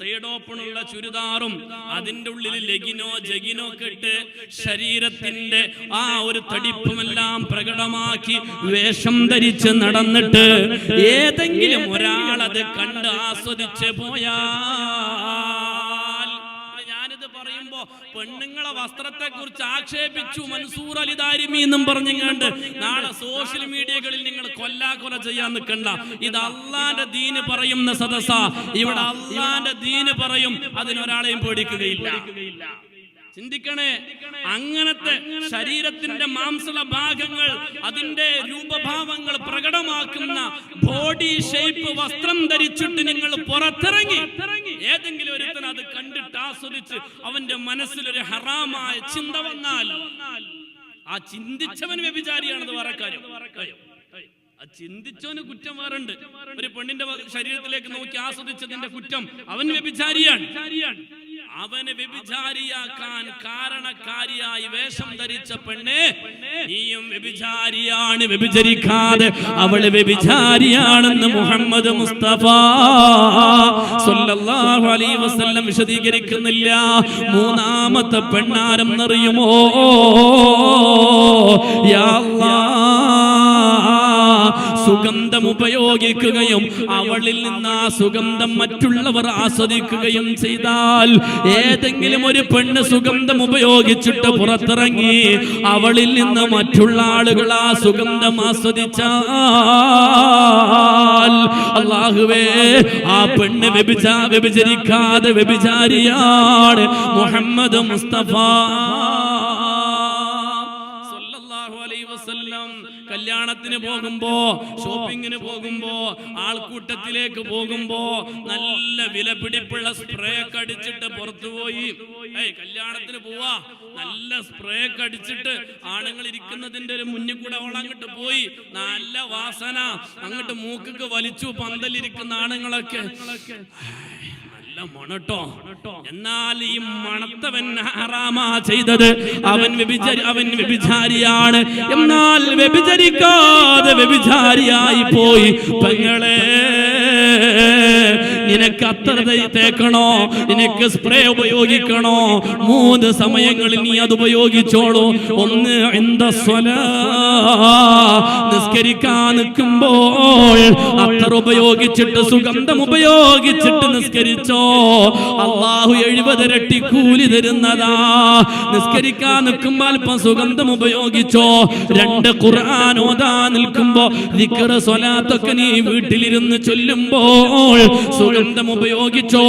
Side ഉള്ള ചുരിദാറും അതിന്റെ ഉള്ളിൽ ലെഗിനോ ജഗിനോ കെട്ട് ശരീരത്തിന്റെ ആ ഒരു തടിപ്പുമെല്ലാം പ്രകടമാക്കി വേഷം ധരിച്ച് നടന്നിട്ട് ഏതെങ്കിലും ഒരാളത് കണ്ട് ആസ്വദിച്ച് പറയുമ്പോ പെണ്ണുങ്ങളെ വസ്ത്രത്തെ കുറിച്ച് ആക്ഷേപിച്ചു. മൻസൂർ അലി ദാരിമി എന്നും പറഞ്ഞുകൊണ്ട് നാളെ സോഷ്യൽ മീഡിയകളിൽ നിങ്ങൾ കൊല്ലാക്കൊല ചെയ്യാൻ നിൽക്കണ്ട. ഇത് അള്ളാന്റെ ദീന് പറയുന്ന സദസ ഇവിടെ അള്ളാന്റെ ദീന് പറയും അതിനൊരാളെയും പേടിക്കുകയില്ല. ചിന്തിക്കണേ അങ്ങനത്തെ ശരീരത്തിന്റെ മാംസള ഭാഗങ്ങൾ അതിന്റെ രൂപഭാവങ്ങൾ പ്രകടമാക്കുന്ന ബോഡി ഷേപ്പ് വസ്ത്രം ധരിച്ചിട്ട് നിങ്ങൾ പുറത്തിറങ്ങി. ആസ്വദിച്ച് അവന്റെ മനസ്സിലൊരു ഹറാമായ ചിന്ത വന്നാൽ ആ ചിന്തിച്ചവൻ വ്യഭിചാരിയാണെന്ന് വേറെ കാര്യം. ആ ചിന്തിച്ചവന് കുറ്റം വേറുണ്ട്. ഒരു പെണ്ണിന്റെ ശരീരത്തിലേക്ക് നോക്കി ആസ്വദിച്ചതിന്റെ കുറ്റം അവൻ വ്യഭിചാരിയാണ്. അവനെ വ്യഭിചാരിയാക്കാൻ കാരണക്കാരിയായി വേഷം ധരിച്ച പെണ്ണെ നീയും വ്യഭിചാരിയാണ്. വ്യഭിചരിക്കാതെ അവൾ വ്യഭിചാരിയാണെന്ന് മുഹമ്മദ് മുസ്തഫ സല്ലല്ലാഹു അലൈഹി വസല്ലം വിശദീകരിക്കുന്നില്ല. മൂന്നാമത്തെ പെണ്ണാരം എന്നറിയുമോ യാ അല്ലാഹ് സുഗന്ധം ഉപയോഗിക്കുകയും അവളിൽ നിന്ന് ആ സുഗന്ധം മറ്റുള്ളവർ ആസ്വദിക്കുകയും ചെയ്താൽ ഏതെങ്കിലും ഒരു പെണ്ണ് സുഗന്ധം ഉപയോഗിച്ചിട്ട് പുറത്തിറങ്ങി അവളിൽ നിന്ന് മറ്റുള്ള ആളുകൾ ആ സുഗന്ധം ആസ്വദിച്ചാൽ അള്ളാഹുവേ ആ പെണ്ണ് വ്യഭിചാ വ്യഭിചരിക്കാതെ വ്യഭിചാരിയാണ് മുഹമ്മദ് മുസ്തഫ. വസല്ലം കല്യാണത്തിന് പോകുമ്പോ ഷോപ്പിങ്ങിന് പോകുമ്പോ ആൾക്കൂട്ടത്തിലേക്ക് പോകുമ്പോ നല്ല വിലപിടിപ്പുള്ള സ്പ്രേ ഒക്കെ അടിച്ചിട്ട് പുറത്തുപോയി ഏയ് കല്യാണത്തിന് പോവാ. നല്ല സ്പ്രേ ഒക്കെ അടിച്ചിട്ട് ആണുങ്ങൾ ഇരിക്കുന്നതിന്റെ ഒരു മുന്നിൽ കൂടെ അവൾ അങ്ങോട്ട് പോയി. നല്ല വാസന. അങ്ങോട്ട് മൂക്കൊക്കെ വലിച്ചു പന്തലിരിക്കുന്ന ആണുങ്ങളൊക്കെ. നല്ല മണട്ടോ. എന്നാൽ ഈ മണത്തവൻ ഹറാമാ ചെയ്തത്. അവൻ വ്യഭിചരി അവൻ വ്യഭിചാരിയാണ്. എന്നാൽ വ്യഭിചരിക്കാതെ വ്യഭിചാരിയായി പോയി. പെങ്ങളെ നിനക്ക് അത്ര തേക്കണോ? നിനക്ക് സ്പ്രേ ഉപയോഗിക്കണോ? മൂന്ന് സമയങ്ങളിൽ നീ അത് ഉപയോഗിച്ചോളൂ. ഒന്ന് എന്താ സ്വല? നിസ്കരിക്കാൻ നിൽക്കുമ്പോൾ അത്ര ഉപയോഗിച്ചിട്ട് സുഗന്ധം ഉപയോഗിച്ചിട്ട് നിസ്കരിച്ചോ? അള്ളാഹു എഴുപതിരട്ടി കൂലി തരുന്നതാ. നിസ്കരിക്കാൻ നിൽക്കുമ്പോൾ അല്പം സുഗന്ധം ഉപയോഗിച്ചോ? രണ്ട് ഖുർആൻ ഓതാ നിൽക്കുമ്പോ നിക്കറ സ്വലാത്തൊക്കെ നീ വീട്ടിലിരുന്ന് ചൊല്ലുമ്പോൾ സുഗന്ധം ഉപയോഗിച്ചോ?